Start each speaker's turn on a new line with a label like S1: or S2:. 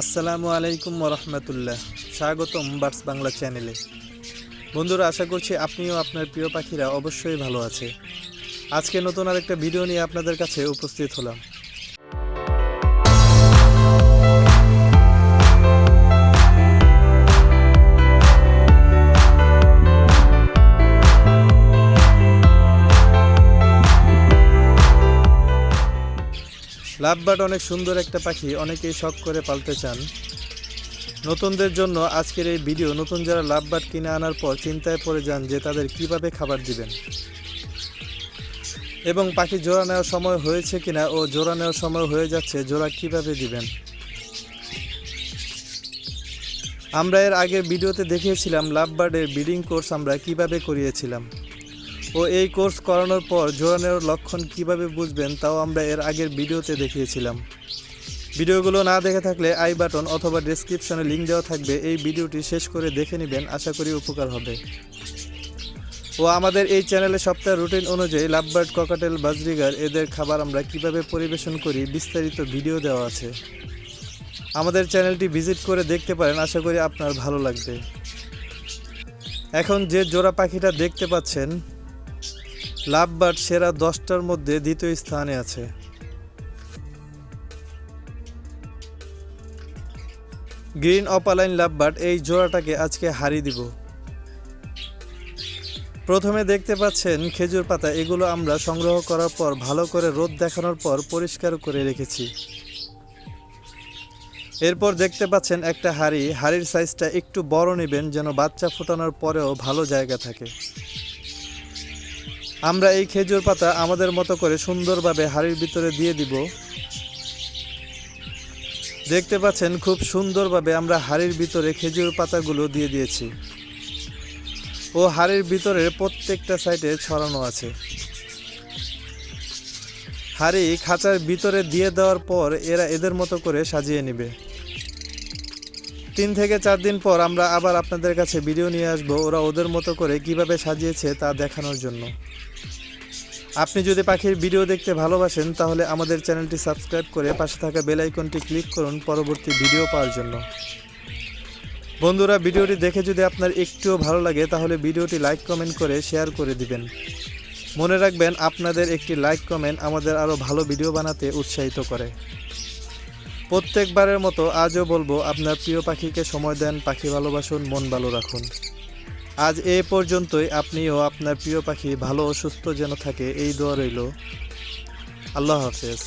S1: আসসালামু আলাইকুম রহমতুল্লাহ স্বাগতম বার্ডস বাংলা চ্যানেলে। বন্ধুরা, আশা করছি আপনিও আপনার প্রিয় পাখিরা অবশ্যই ভালো আছে। আজকে নতুন আরেকটা ভিডিও নিয়ে আপনাদের কাছে উপস্থিত হলাম। লাভবার্ড অনেক সুন্দর একটা পাখি, অনেকেই শখ করে পালতে চান। নতুনদের জন্য আজকের এই ভিডিও, নতুন যারা লাভ বার্ড কিনে আনার পর চিন্তায় পড়ে যান যে তাদের কীভাবে খাবার দিবেন। এবং পাখি জোড়া নেওয়ার সময় হয়েছে কিনা ও জোড়া নেওয়ার সময় হয়ে যাচ্ছে, জোড়া কীভাবে দিবেন? আমরা এর আগের ভিডিওতে দেখিয়েছিলাম লাভ বার্ডের ব্রিডিং কোর্স আমরা কীভাবে করিয়েছিলাম। ও এই কোর্স করানোর পর জোড়া নেওয়ার লক্ষণ কীভাবে বুঝবেন তাও আমরা এর আগের ভিডিওতে দেখিয়েছিলাম। ভিডিওগুলো না দেখে থাকলে আই বাটন অথবা ডেসক্রিপশনে লিঙ্ক দেওয়া থাকবে, এই ভিডিওটি শেষ করে দেখে নেবেন, আশা করি উপকার হবে। ও আমাদের এই চ্যানেলে সপ্তাহ রুটিন অনুযায়ী লাভবার্ড, ককাটেল, বাজরিগার, এদের খাবার আমরা কীভাবে পরিবেশন করি বিস্তারিত ভিডিও দেওয়া আছে। আমাদের চ্যানেলটি ভিজিট করে দেখতে পারেন, আশা করি আপনার ভালো লাগবে। এখন যে জোড়া পাখিটা দেখতে পাচ্ছেন লাভবার্ড সেরা দশটার মধ্যে দ্বিতীয় স্থানে আছে। গ্রিন অপালাইন লাভবার্ড এই জোড়াটাকে আজকে হারিয়ে দিব। প্রথমে দেখতে পাচ্ছেন খেজুর পাতা, এগুলো আমরা সংগ্রহ করার পর ভালো করে রোদ দেখানোর পর পরিষ্কার করে রেখেছি। এরপর দেখতে পাচ্ছেন একটা হাড়ি, হাড়ির সাইজটা একটু বড় নেবেন যেন বাচ্চা ফোটানোর পরেও ভালো জায়গা থাকে। আমরা এই খেজুর পাতা আমাদের মতো করে সুন্দরভাবে হাড়ির ভিতরে দিয়ে দিব। দেখতে পাচ্ছেন, খুব সুন্দরভাবে আমরা হাড়ির ভিতরে খেজুর পাতাগুলো দিয়ে দিয়েছি। ও হাড়ির ভিতরে প্রত্যেকটা সাইডে ছড়ানো আছে। হাড়ি খাঁচার ভিতরে দিয়ে দেওয়ার পর এরা এদের মতো করে সাজিয়ে নেবে। তিন থেকে চার দিন পর আমরা আবার আপনাদের কাছে ভিডিও নিয়ে আসব ওরা ওদের মতো করে কীভাবে সাজিয়েছে তা দেখানোর জন্য। আপনি যদি পাখির ভিডিও দেখতে ভালোবাসেন, তাহলে আমাদের চ্যানেলটি সাবস্ক্রাইব করে পাশে থাকা বেল আইকনটি ক্লিক করুন পরবর্তী ভিডিও পাওয়ার জন্য। বন্ধুরা ভিডিওটি দেখে যদি আপনার একটুও ভালো লাগে, তাহলে ভিডিওটি লাইক কমেন্ট করে শেয়ার করে দিবেন। মনে রাখবেন, আপনাদের একটি লাইক কমেন্ট আমাদের আরও ভালো ভিডিও বানাতে উৎসাহিত করে। প্রত্যেকবারের মতো আজও বলব, আপনার প্রিয় পাখিকে সময় দেন, পাখি ভালোবাসুন, মন ভালো রাখুন। আজ এ পর্যন্তই, আপনিও আপনার প্রিয় পাখি ভালো ও সুস্থ যেন থাকে, এই দোয়া রইল। আল্লাহ হাফেজ।